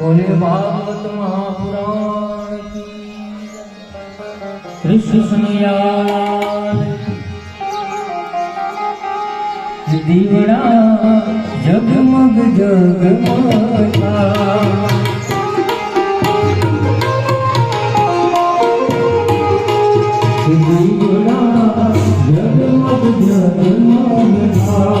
બોલે ભાગવત મહાપુરાણ કૃષ્ણ દીવડા જગમગ જગમતા દીવડા જગમગ જગમતા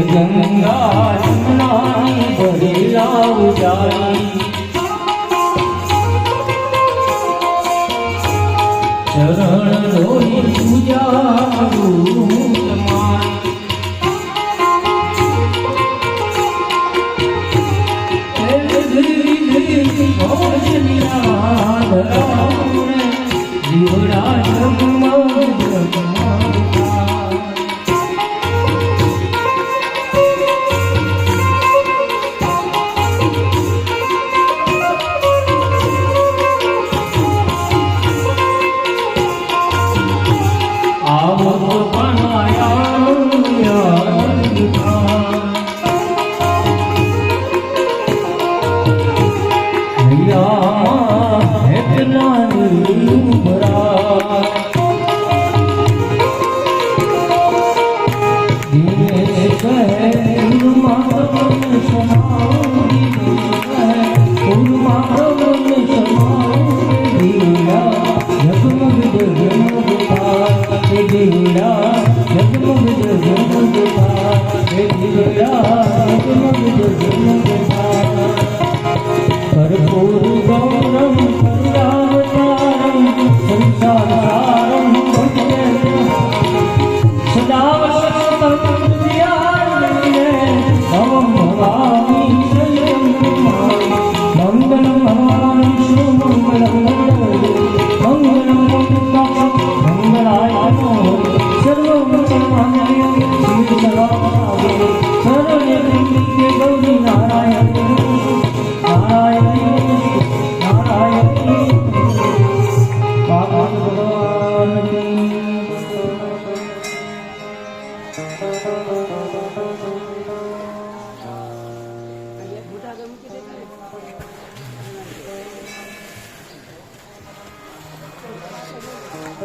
ગંગા જમનાની ભરેલા ઉજારી ચરણ ધોની પૂજા જીવડા જમવા ભૈયા એક નાની